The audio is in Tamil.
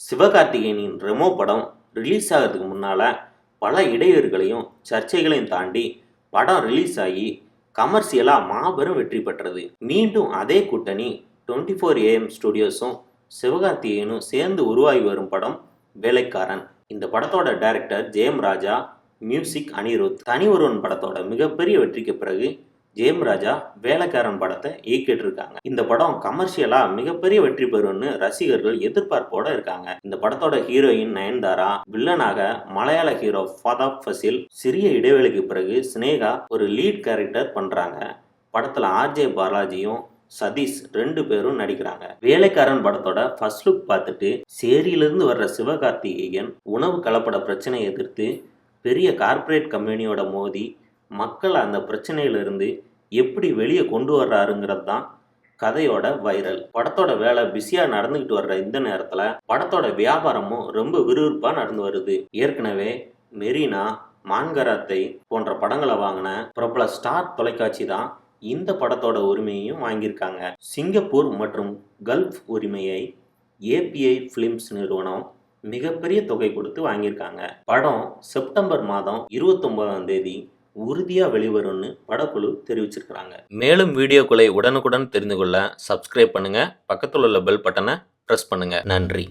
சிவகார்த்திகேயனின் ரெமோ படம் ரிலீஸ் ஆகிறதுக்கு முன்னால் பல இடையூறுகளையும் சர்ச்சைகளையும் தாண்டி படம் ரிலீஸ் ஆகி கமர்ஷியலாக மாபெரும் வெற்றி பெற்றது. மீண்டும் அதே கூட்டணி டுவெண்ட்டி ஃபோர் ஏஎம் ஸ்டுடியோஸும் சிவகார்த்திகேயனும் சேர்ந்து உருவாகி வரும் படம் வேலைக்காரன். இந்த படத்தோட டைரக்டர் ஜெயம் ராஜா மியூசிக் அனிருத் தனி ஒருவன் படத்தோட மிகப்பெரிய வெற்றிக்கு பிறகு ஜெயம் ராஜா வேலைக்காரன் படத்தை இயக்கிட்டு இருக்காங்க இந்த படம் கமர்ஷியலா மிகப்பெரிய வெற்றி பெறும்னு ரசிகர்கள் எதிர்பார்ப்போட இருக்காங்க. இந்த படத்தோட ஹீரோயின் நயன்தாரா வில்லனாக மலையாள ஹீரோ ஃபதாப் ஃபசில் சிறிய இடைவெளிக்கு பிறகு சினேகா ஒரு லீட் கேரக்டர் பண்றாங்க. படத்துல ஆர்ஜே பாலாஜியும் சதீஷ் ரெண்டு பேரும் நடிக்கிறாங்க. வேலைக்காரன் படத்தோட ஃபர்ஸ்ட் லுக் பார்த்துட்டு சேரியிலிருந்து வர்ற சிவகார்த்திகேயன் உணவு கலப்பட பிரச்சனையை எதிர்த்து பெரிய கார்ப்பரேட் கம்பெனியோட மோதி மக்களை அந்த பிரச்சனையிலிருந்து எப்படி வெளியே கொண்டு வர்றாருங்கிறது தான் கதையோட வைரல். படத்தோட வேலை பிஸியாக நடந்துக்கிட்டு வர்ற இந்த நேரத்தில் படத்தோட வியாபாரமும் ரொம்ப விறுவிறுப்பாக நடந்து வருது. ஏற்கனவே மெரினா மான்கராத்தை போன்ற படங்களை வாங்கின பிரபல ஸ்டார் தொலைக்காட்சி தான் இந்த படத்தோட உரிமையையும் வாங்கியிருக்காங்க. சிங்கப்பூர் மற்றும் கல்ஃப் உரிமையை ஏபிஐ ஃபிலிம்ஸ் நிறுவனம் மிகப்பெரிய தொகை கொடுத்து வாங்கியிருக்காங்க. படம் செப்டம்பர் மாதம் இருபத்தொன்பதாம் தேதி உறுதியாக வெளிவரும்னு படக்குழு தெரிவிச்சிருக்கிறாங்க. மேலும் வீடியோக்களை உடனுக்குடன் தெரிந்து கொள்ள சப்ஸ்கிரைப் பண்ணுங்கள் பக்கத்தில் உள்ள பெல் பட்டனை ப்ரெஸ் பண்ணுங்கள் நன்றி.